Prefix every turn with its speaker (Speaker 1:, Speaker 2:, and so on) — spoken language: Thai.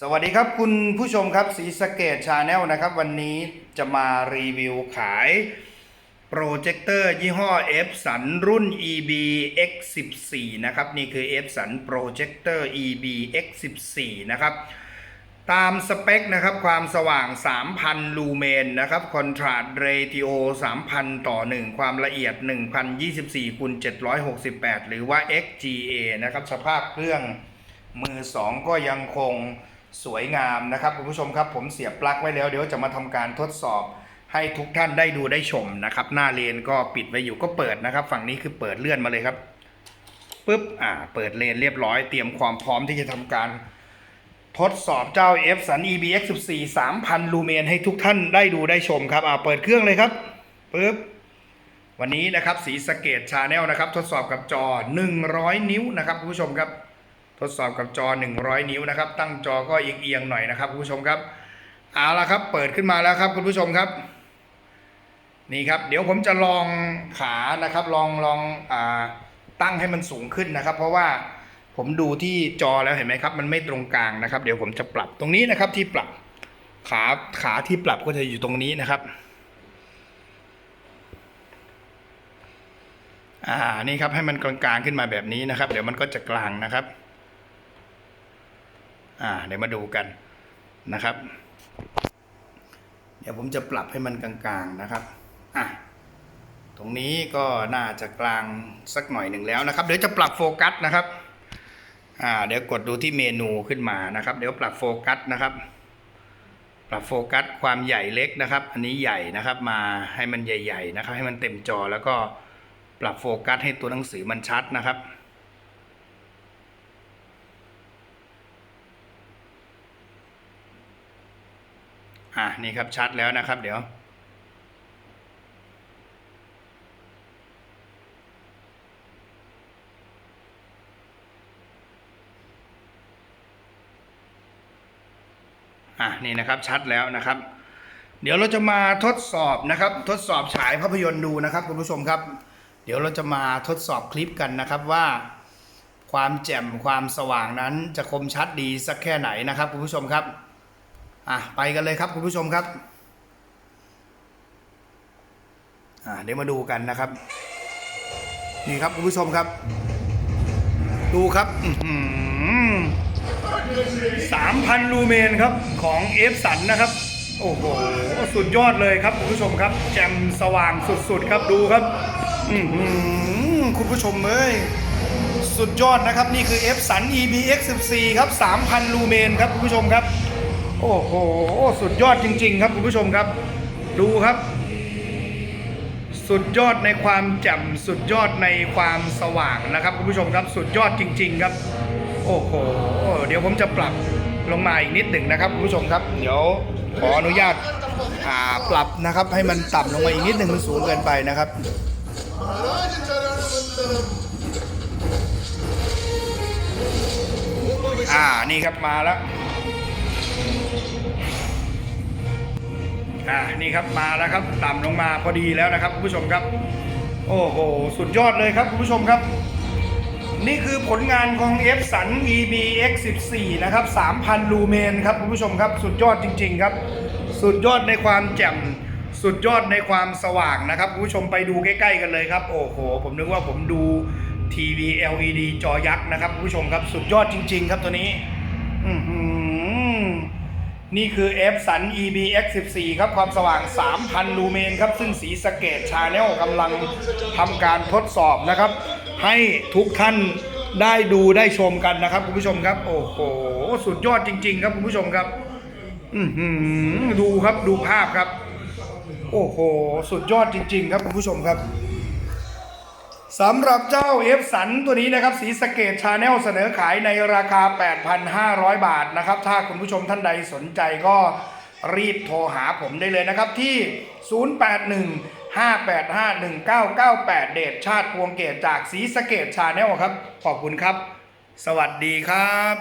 Speaker 1: สวัสดีครับคุณผู้ชมครับสีสเกตชาแนลนะครับ วันนี้จะมารีวิวขายโปรเจคเตอร์ยี่ห้อ F สันรุ่น EB X14 นะครับ นี่คือ F สันโปรเจคเตอร์ EB X14 นะครับ ตามสเปคนะครับ ความสว่าง 3,000 ลูเมนนะครับคอนทราสเรติโอ 3,000 ต่อ 1 ความละเอียด 1,024คูณ768 หรือว่า XGA นะครับ สภาพเครื่องมือ 2 ก็ยังคง สวยงามนะครับคุณผู้ชมครับผมเสียบปลั๊กไว้แล้ว เดี๋ยวจะมาทำการทดสอบให้ทุกท่านได้ดูได้ชมนะครับหน้าเลนก็ปิดไว้อยู่ก็เปิดนะครับ ฝั่งนี้คือเปิดเลื่อนมาเลยครับปุ๊บอ่าเปิดเลนเรียบร้อยเตรียมความพร้อมที่จะทำการทดสอบเจ้า F สัน EBX 14 3,000 ลูเมนให้ทุกท่านได้ดูได้ชมครับอ่าเปิดเครื่องเลยครับปึ๊บวันนี้นะครับสีสเกตชาแนลนะครับ ทดสอบกับจอ 100 นิ้วนะครับคุณผู้ชมครับ ทดสอบกับจอ 100 นิ้วนะครับ ตั้งจอก็เอียงๆหน่อยนะครับคุณผู้ชมครับเอาละครับ เปิดขึ้นมาแล้วครับคุณผู้ชมครับ นี่ครับ เดี๋ยวผมจะลองขานะครับ ลองลองอตั้งให้มันสูงขึ้นนะครับ เพราะว่าผมดูที่จอแล้วเห็นไหมครับ มันไม่ตรงกลางนะครับ เดี๋ยวผมจะปรับตรงนี้นะครับ ที่ปรับขาขาที่ปรับก็จะอยู่ตรงนี้นะครับอ่านี่ครับให้มันกลางๆขึ้นมาแบบนี้นะครับ เดี๋ยวมันก็จะกลางนะครับ อ่าเดี๋ยวมาดูกันนะครับ เดี๋ยวผมจะปรับให้มันกลางๆนะครับอะตรงนี้ก็น่าจะกลางสักหน่อยหนึ่งแล้วนะครับ เดี๋ยวจะปรับโฟกัสนะครับอ่าเดี๋ยวกดดูที่เมนูขึ้นมานะครับ เดี๋ยวปรับโฟกัสนะครับ ปรับโฟกัสความใหญ่เล็กนะครับ อันนี้ใหญ่นะครับมาให้มันใหญ่ ๆ นะครับ ให้มันเต็มจอแล้วก็ปรับโฟกัสให้ตัวหนังสือมันชัดนะครับ อะนี่ครับชัดแล้วนะครับ เดี๋ยว อะนี่นะครับชัดแล้วนะครับ เดี๋ยวเราจะมาทดสอบนะครับ ทดสอบฉายภาพยนตร์ดูนะครับคุณผู้ชมครับ เดี๋ยวเราจะมาทดสอบคลิปกันนะครับว่าความแจ่มความสว่างนั้นจะคมชัดดีสักแค่ไหนนะครับคุณผู้ชมครับ อะไปกันเลยครับคุณผู้ชมครับอ่าเดี๋ยวมาดูกันนะครับ นี่ครับคุณผู้ชมครับ ดูครับสามพันลูเมนครับของเอฟสันนะครับ โอ้โห สุดยอดเลยครับคุณผู้ชมครับ แจ่มสว่างสุดๆครับดูครับคุณผู้ชมเอ้ยสุดยอดนะครับ นี่คือ F สัน EBX 14 ครับ 3,000 ลูเมนครับ คุณผู้ชมครับ โอ้โห สุดยอดจริง ๆ ครับคุณผู้ชมครับ ดูครับ สุดยอดในความแจ่มสุดยอดในความสว่างนะครับคุณผู้ชมครับ สุดยอดจริง ๆ ครับ โอ้โห เดี๋ยวผมจะปรับลงมาอีกนิดหนึ่งนะครับคุณผู้ชมครับ เดี๋ยวขออนุญาตอ่าปรับนะครับ ให้มันต่ำลงมาอีกนิดหนึ่งมันสูงเกินไปนะครับอ่านี่ครับมาแล้ว อ่านี่ครับมาแล้วครับต่ำลงมาพอดีแล้วนะครับคุณผู้ชมครับ โอ้โหสุดยอดเลยครับคุณผู้ชมครับ นี่คือผลงานของ F สัน EB X14 นะครับ 3,000 ลูเมนครับคุณผู้ชมครับ สุดยอดจริง ๆ ครับ สุดยอดในความแจ่มสุดยอดในความสว่างนะครับคุณผู้ชมไปดูใกล้ๆกันเลยครับ โอ้โห ผมนึกว่าผมดูทีวี LED จอยักษ์นะครับคุณผู้ชมครับ สุดยอดจริง ๆ ครับตัวนี้ นี่คือ F สัน EB X14 ครับ ความสว่าง 3,000 ลูเมนครับ ซึ่งสีสเกตชาแนลกำลังทำการทดสอบนะครับ ให้ทุกท่านได้ดูได้ชมกันนะครับ คุณผู้ชมครับ โอ้โห สุดยอดจริง ๆ ครับ คุณผู้ชมครับดูครับดูภาพครับ โอ้โห สุดยอดจริง ๆ ครับ คุณผู้ชมครับ สำหรับเจ้าเอฟสันตัวนี้นะครับสีสเกตชาแนลเสนอขายในราคา 8,500 บาทนะครับ ถ้าคุณผู้ชมท่านใดสนใจก็รีบโทรหาผมได้เลยนะครับที่ 081 585 1998 เดชชาติพวงเกตจากสีสเกตชาแนลครับ ขอบคุณครับ สวัสดีครับ